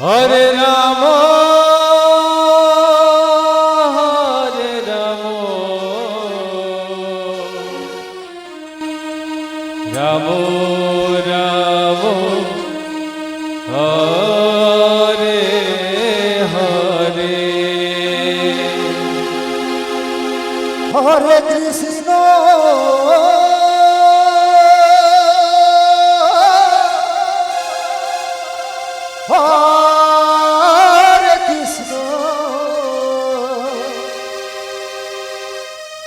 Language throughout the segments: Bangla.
হরে রাম হরে রাম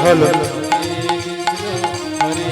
হ্যালো হরে